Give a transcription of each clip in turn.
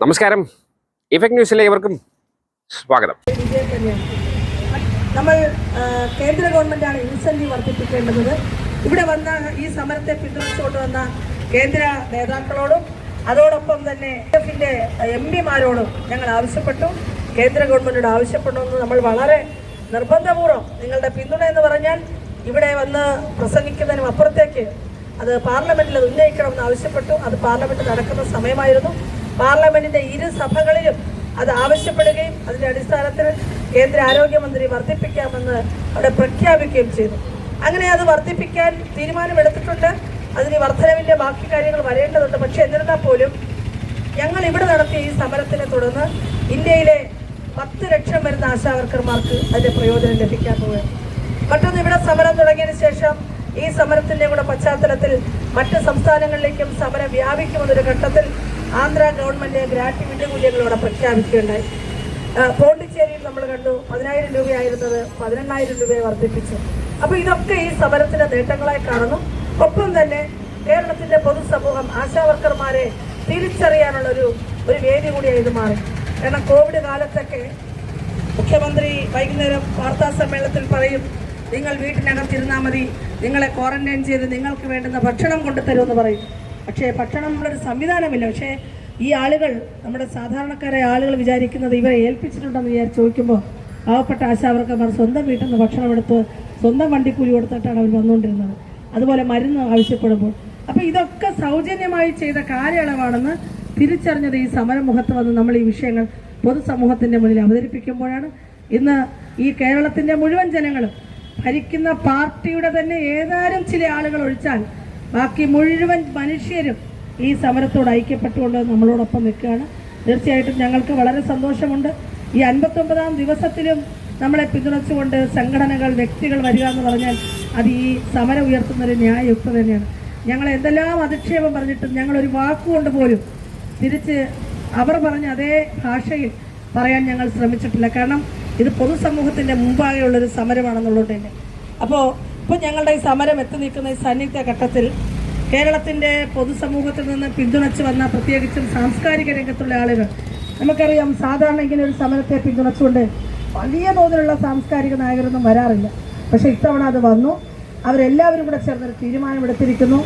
നമസ്കാരം. ഇഫക്ട് ന്യൂസിലെ ഇവർക്കും സ്വാഗതം. നമ്മൾ കേന്ദ്ര ഗവൺമെന്റാണ് ഇൻസെന്റീവ് വർദ്ധിപ്പിക്കേണ്ടത്. ഇവിടെ വന്ന ഈ സമരത്തെ പിന്തുണച്ചുകൊണ്ട് വന്ന കേന്ദ്ര നേതാക്കളോടും അതോടൊപ്പം തന്നെ എഫിന്റെ എം പിമാരോടും ഞങ്ങൾ ആവശ്യപ്പെട്ടു. കേന്ദ്ര ഗവൺമെന്റിനോട് ആവശ്യപ്പെടണമെന്ന് നമ്മൾ വളരെ നിർബന്ധപൂർവം നിങ്ങളുടെ പിന്തുണ എന്ന് പറഞ്ഞാൽ ഇവിടെ വന്ന് പ്രസംഗിക്കുന്നതിനും അപ്പുറത്തേക്ക് അത് പാർലമെന്റിൽ അത് ഉന്നയിക്കണമെന്ന് ആവശ്യപ്പെട്ടു. അത് പാർലമെന്റ് നടക്കുന്ന സമയമായിരുന്നു. പാർലമെന്റിന്റെ ഇരു സഭകളിലും അത് ആവശ്യപ്പെടുകയും അതിന്റെ അടിസ്ഥാനത്തിൽ കേന്ദ്ര ആരോഗ്യമന്ത്രി വർദ്ധിപ്പിക്കാമെന്ന് അവിടെ പ്രഖ്യാപിക്കുകയും ചെയ്തു. അങ്ങനെ അത് വർദ്ധിപ്പിക്കാൻ തീരുമാനമെടുത്തിട്ടുണ്ട്. അതിന് വർധനവിന്റെ ബാക്കി കാര്യങ്ങൾ വരേണ്ടതുണ്ട്. പക്ഷെ എന്നിരുന്നാൽ പോലും ഞങ്ങൾ ഇവിടെ നടത്തിയ ഈ സമരത്തിനെ തുടർന്ന് ഇന്ത്യയിലെ പത്ത് ലക്ഷം വരുന്ന ആശാവർക്കർമാർക്ക് അതിന്റെ പ്രയോജനം ലഭിക്കാൻ പോവുകയാണ്. മറ്റൊന്ന് ഇവിടെ സമരം തുടങ്ങിയതിന് ശേഷം ഈ സമരത്തിന്റെ കൂടെ പശ്ചാത്തലത്തിൽ മറ്റ് സംസ്ഥാനങ്ങളിലേക്കും സമരം വ്യാപിക്കുമെന്നൊരു ഘട്ടത്തിൽ ആന്ധ്ര ഗവൺമെന്റ് ഗ്രാറ്റുവിറ്റി മൂല്യങ്ങളോടെ പ്രഖ്യാപിക്കുകയുണ്ടായി. പോണ്ടിച്ചേരിയിൽ നമ്മൾ കണ്ടു പതിനായിരം രൂപയായിരുന്നത് പതിനെണ്ണായിരം രൂപയെ വർദ്ധിപ്പിച്ചു. അപ്പൊ ഇതൊക്കെ ഈ സമരത്തിന്റെ നേട്ടങ്ങളായി കാണുന്നു. ഒപ്പം തന്നെ കേരളത്തിന്റെ പൊതുസമൂഹം ആശാവർക്കർമാരെ തിരിച്ചറിയാനുള്ള ഒരു ഒരു വേദി കൂടിയായി ഇത് മാറി. കാരണം കോവിഡ് കാലത്തൊക്കെ മുഖ്യമന്ത്രി വൈകുന്നേരം വാർത്താ സമ്മേളനത്തിൽ പറയും നിങ്ങൾ വീട്ടിനകത്തിരുന്നാൽ മതി നിങ്ങളെ ക്വാറന്റൈൻ ചെയ്ത് നിങ്ങൾക്ക് വേണ്ടുന്ന ഭക്ഷണം കൊണ്ടുതരുമെന്ന് പറയും. പക്ഷേ ഭക്ഷണം നമ്മളൊരു സംവിധാനമില്ല. പക്ഷേ ഈ ആളുകൾ നമ്മുടെ സാധാരണക്കാരായ ആളുകൾ വിചാരിക്കുന്നത് ഇവരെ ഏൽപ്പിച്ചിട്ടുണ്ടെന്ന് വിചാരിച്ച് ചോദിക്കുമ്പോൾ പാവപ്പെട്ട ആശാവർക്കന്മാർ സ്വന്തം വീട്ടിൽ നിന്ന് ഭക്ഷണം എടുത്ത് സ്വന്തം വണ്ടിക്കൂലി കൊടുത്തിട്ടാണ് അവർ വന്നുകൊണ്ടിരുന്നത്. അതുപോലെ മരുന്ന് ആവശ്യപ്പെടുമ്പോൾ. അപ്പോൾ ഇതൊക്കെ സൗജന്യമായി ചെയ്ത കാലയളവാണെന്ന് തിരിച്ചറിഞ്ഞത് ഈ സമരമുഖത്ത് വന്ന് നമ്മൾ ഈ വിഷയങ്ങൾ പൊതുസമൂഹത്തിന്റെ മുന്നിൽ അവതരിപ്പിക്കുമ്പോഴാണ്. ഇന്ന് ഈ കേരളത്തിന്റെ മുഴുവൻ ജനങ്ങളും ഭരിക്കുന്ന പാർട്ടിയുടെ തന്നെ ഏതാനും ചില ആളുകൾ ഒഴിച്ചാൽ ബാക്കി മുഴുവൻ മനുഷ്യരും ഈ സമരത്തോട് ഐക്യപ്പെട്ടുകൊണ്ട് നമ്മളോടൊപ്പം നിൽക്കുകയാണ്. തീർച്ചയായിട്ടും ഞങ്ങൾക്ക് വളരെ സന്തോഷമുണ്ട്. ഈ അൻപത്തൊമ്പതാം ദിവസത്തിലും നമ്മളെ പിന്തുണച്ചുകൊണ്ട് സംഘടനകൾ വ്യക്തികൾ വരിക എന്ന് പറഞ്ഞാൽ അത് ഈ സമരം ഉയർത്തുന്നൊരു ന്യായയുക്ത തന്നെയാണ്. ഞങ്ങൾ എന്തെല്ലാം അധിക്ഷേപം പറഞ്ഞിട്ടും ഞങ്ങളൊരു വാക്കുകൊണ്ട് പോലും തിരിച്ച് അവർ പറഞ്ഞ അതേ ഭാഷയിൽ പറയാൻ ഞങ്ങൾ ശ്രമിച്ചിട്ടില്ല. കാരണം ഇത് പൊതുസമൂഹത്തിന്റെ മുമ്പാകെയുള്ളൊരു സമരമാണെന്നുള്ളത് തന്നെ. അപ്പോൾ ഇപ്പോൾ ഞങ്ങളുടെ ഈ സമരം എത്തി നിൽക്കുന്ന ഈ സന്നിഗ്ധ ഘട്ടത്തിൽ കേരളത്തിന്റെ പൊതുസമൂഹത്തിൽ നിന്ന് പിന്തുണച്ച് വന്ന പ്രത്യേകിച്ചും സാംസ്കാരിക രംഗത്തുള്ള ആളുകൾ നമുക്കറിയാം സാധാരണ ഇങ്ങനെ ഒരു സമരത്തെ പിന്തുണച്ചുകൊണ്ട് വലിയ തോതിലുള്ള സാംസ്കാരിക നായകരൊന്നും വരാറില്ല. പക്ഷെ ഇത്തവണ അത് വന്നു. അവരെല്ലാവരും കൂടെ ചേർന്നൊരു തീരുമാനമെടുത്തിരിക്കുന്നു.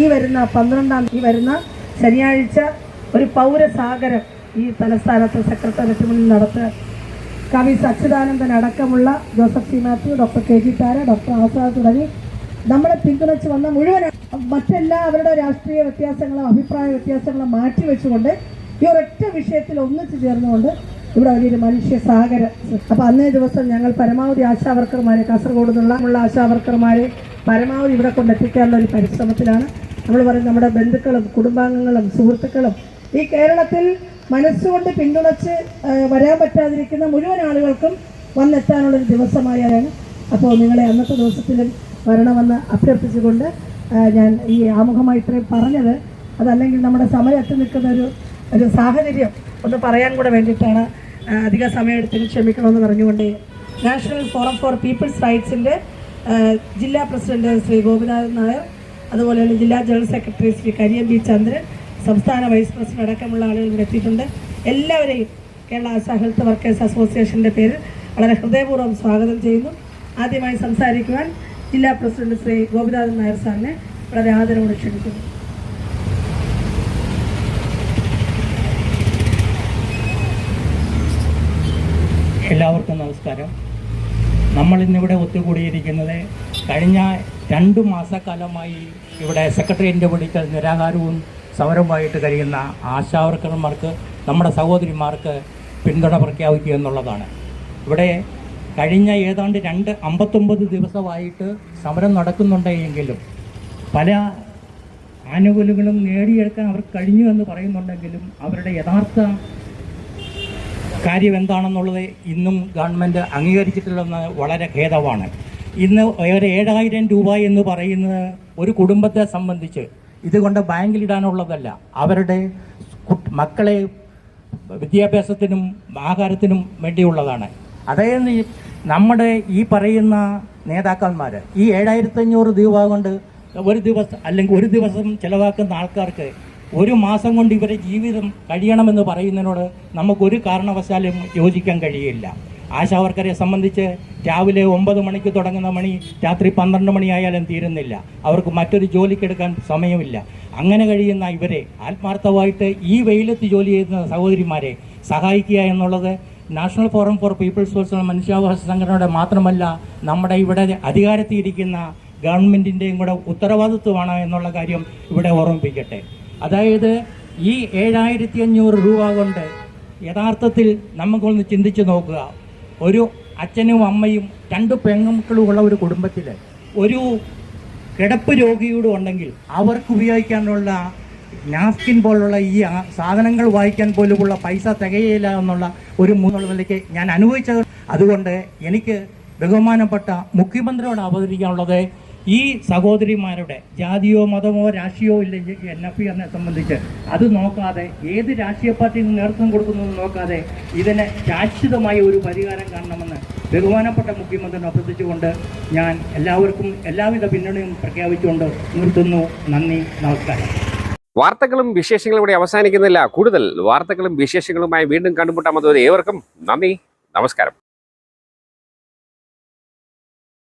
ഈ വരുന്ന പന്ത്രണ്ടാം ഈ വരുന്ന ശനിയാഴ്ച ഒരു പൗരസാഗരം ഈ തലസ്ഥാനത്ത് സെക്രട്ടേറിയറ്റ് മുന്നിൽ നടത്തുക കവി സച്ചിദാനന്ദൻ അടക്കമുള്ള Joseph C Mathew doctor K G Thara doctor Azad തുടങ്ങി. നമ്മളെ പിന്തുണച്ച് വന്ന മുഴുവൻ മറ്റെല്ലാ അവരുടെ രാഷ്ട്രീയ വ്യത്യാസങ്ങളും അഭിപ്രായ വ്യത്യാസങ്ങളും മാറ്റിവെച്ചുകൊണ്ട് ഈ ഒരൊറ്റ വിഷയത്തിൽ ഒന്നിച്ചു ചേർന്നുകൊണ്ട് ഇവിടെ വലിയൊരു മനുഷ്യ സാഗര അപ്പോൾ അന്നേ ദിവസം ഞങ്ങൾ പരമാവധി ആശാവർക്കർമാരെ കാസർഗോഡ് നിന്നുള്ള ആശാവർക്കർമാരെ പരമാവധി ഇവിടെ കൊണ്ടെത്തിക്കാനുള്ള ഒരു പരിശ്രമത്തിലാണ്. നമ്മൾ പറയുന്നത് നമ്മുടെ ബന്ധുക്കളും കുടുംബാംഗങ്ങളും സുഹൃത്തുക്കളും ഈ കേരളത്തിൽ മനസ്സുകൊണ്ട് പിന്തുണച്ച് വരാൻ പറ്റാതിരിക്കുന്ന മുഴുവൻ ആളുകൾക്കും വന്നെത്താനുള്ളൊരു ദിവസമായാണ്. അപ്പോൾ നിങ്ങളെ അന്നത്തെ ദിവസത്തിലും വരണമെന്ന് അഭ്യർത്ഥിച്ചുകൊണ്ട് ഞാൻ ഈ ആമുഖമായി ഇത്രയും പറഞ്ഞത്. അതല്ലെങ്കിൽ നമ്മുടെ സമരം എത്തി നിൽക്കുന്ന ഒരു ഒരു സാഹചര്യം ഒന്ന് പറയാൻ കൂടെ വേണ്ടിയിട്ടാണ് അധിക സമയം എടുത്തതിന് ക്ഷമിക്കണമെന്ന് പറഞ്ഞുകൊണ്ട് നാഷണൽ ഫോറം ഫോർ പീപ്പിൾസ് റൈറ്റ്സിന്റെ ജില്ലാ പ്രസിഡന്റ് ശ്രീ ഗോപിനാഥൻ നായർ അതുപോലെ തന്നെ ജില്ലാ general secretary Shri Kariyam B Chandran സംസ്ഥാന വൈസ് പ്രസിഡന്റ് അടക്കമുള്ള ആളുകൾ ഇവിടെ എത്തിയിട്ടുണ്ട്. എല്ലാവരെയും കേരള ആശാ ഹെൽത്ത് വർക്കേഴ്സ് അസോസിയേഷന്റെ പേരിൽ വളരെ ഹൃദയപൂർവം സ്വാഗതം ചെയ്യുന്നു. ആദ്യമായി സംസാരിക്കുവാൻ ജില്ലാ പ്രസിഡന്റ് ശ്രീ ഗോപിനാഥൻ നായർ സാറിനെ വളരെ ആദരവോടെ ക്ഷണിക്കുന്നു. എല്ലാവർക്കും നമസ്കാരം. നമ്മൾ ഇന്നിവിടെ ഒത്തുകൂടിയിരിക്കുന്നത് കഴിഞ്ഞ രണ്ടു മാസക്കാലമായി ഇവിടെ സെക്രട്ടേറിയറ്റിന്റെ വിളിക്കൽ നിരാഹാരവും സമരവുമായിട്ട് കഴിയുന്ന ആശാവർക്കർമാർക്ക് നമ്മുടെ സഹോദരിമാർക്ക് പിന്തുണ പ്രഖ്യാപിക്കുക എന്നുള്ളതാണ്. ഇവിടെ കഴിഞ്ഞ ഏതാണ്ട് രണ്ട് അമ്പത്തൊമ്പത് ദിവസമായിട്ട് സമരം നടക്കുന്നുണ്ടെങ്കിലും പല ആനുകൂല്യങ്ങളും നേടിയെടുക്കാൻ അവർക്ക് കഴിഞ്ഞു എന്ന് പറയുന്നുണ്ടെങ്കിലും അവരുടെ യഥാർത്ഥ കാര്യം എന്താണെന്നുള്ളത് ഇന്നും ഗവൺമെന്റ് അംഗീകരിച്ചിട്ടില്ലെന്ന് വളരെ ഖേദമാണ്. ഇന്ന് ഒരു ഏഴായിരം രൂപ എന്ന് പറയുന്നത് ഒരു കുടുംബത്തെ സംബന്ധിച്ച് ഇതുകൊണ്ട് ബാങ്കിലിടാനുള്ളതല്ല. അവരുടെ മക്കളെ വിദ്യാഭ്യാസത്തിനും ആഹാരത്തിനും വേണ്ടിയുള്ളതാണ്. അതായത് നമ്മുടെ ഈ പറയുന്ന നേതാക്കന്മാർ ഈ ഏഴായിരത്തി അഞ്ഞൂറ് രൂപ കൊണ്ട് ഒരു ദിവസം അല്ലെങ്കിൽ ഒരു ദിവസം ചിലവാക്കുന്ന ആൾക്കാർക്ക് ഒരു മാസം കൊണ്ട് ഇവരെ ജീവിതം കഴിയണമെന്ന് പറയുന്നതിനോട് നമുക്കൊരു കാരണവശാലും യോജിക്കാൻ കഴിയില്ല. ആശാവർക്കരെ സംബന്ധിച്ച് രാവിലെ ഒമ്പത് മണിക്ക് തുടങ്ങുന്ന മണി രാത്രി പന്ത്രണ്ട് മണിയായാലും തീരുന്നില്ല. അവർക്ക് മറ്റൊരു ജോലിക്കെടുക്കാൻ സമയമില്ല. അങ്ങനെ കഴിയുന്ന ഇവരെ ആത്മാർത്ഥമായിട്ട് ഈ വെയിലത്ത് ജോലി ചെയ്യുന്ന സഹോദരിമാരെ സഹായിക്കുക എന്നുള്ളത് national forum for people's personal മനുഷ്യാവകാശ സംഘടനയുടെ മാത്രമല്ല നമ്മുടെ ഇവിടെ അധികാരത്തിൽ ഇരിക്കുന്ന ഗവൺമെന്റിന്റെയും കൂടെ ഉത്തരവാദിത്വമാണ് എന്നുള്ള കാര്യം ഇവിടെ ഓർമ്മിപ്പിക്കട്ടെ. അതായത് ഈ ഏഴായിരത്തി അഞ്ഞൂറ് രൂപ കൊണ്ട് യഥാർത്ഥത്തിൽ നമുക്കൊന്ന് ചിന്തിച്ച് നോക്കുക. ഒരു അച്ഛനും അമ്മയും രണ്ട് പെങ്ങുമക്കളും ഉള്ള ഒരു കുടുംബത്തിൽ ഒരു കിടപ്പ് രോഗിയോട് ഉണ്ടെങ്കിൽ അവർക്ക് ഉപയോഗിക്കാനുള്ള നാസ്കിൻ പോലുള്ള ഈ സാധനങ്ങൾ വായിക്കാൻ പോലുമുള്ള പൈസ തികയില്ല എന്നുള്ള ഒരു മൂന്നുള്ള നിലയ്ക്ക് ഞാൻ അനുഭവിച്ചത്. അതുകൊണ്ട് എനിക്ക് ബഹുമാനപ്പെട്ട മുഖ്യമന്ത്രിയോട് അവതരിക്കാനുള്ളത് ഈ സഹോദരിമാരുടെ ജാതിയോ മതമോ രാഷ്ട്രീയമോ ഇല്ലെങ്കിൽ എൻ എഫ് എന്നെ സംബന്ധിച്ച് അത് നോക്കാതെ ഏത് രാഷ്ട്രീയ പാർട്ടിയും നേതൃത്വം കൊടുക്കുന്നത് നോക്കാതെ ഇതിനെ ശാശ്വതമായ ഒരു പരിഹാരം കാണണമെന്ന് ബഹുമാനപ്പെട്ട മുഖ്യമന്ത്രിനെ അഭ്യർത്ഥിച്ചുകൊണ്ട് ഞാൻ എല്ലാവർക്കും എല്ലാവിധ പിന്തുണയും പ്രഖ്യാപിച്ചുകൊണ്ട് നിർത്തുന്നു. നന്ദി നമസ്കാരം. വാർത്തകളും വിശേഷങ്ങളും ഇവിടെ അവസാനിക്കുന്നില്ല. കൂടുതൽ വാർത്തകളും വിശേഷങ്ങളുമായി വീണ്ടും കണ്ടുമുട്ടാൻ ഏവർക്കും. നന്ദി നമസ്കാരം.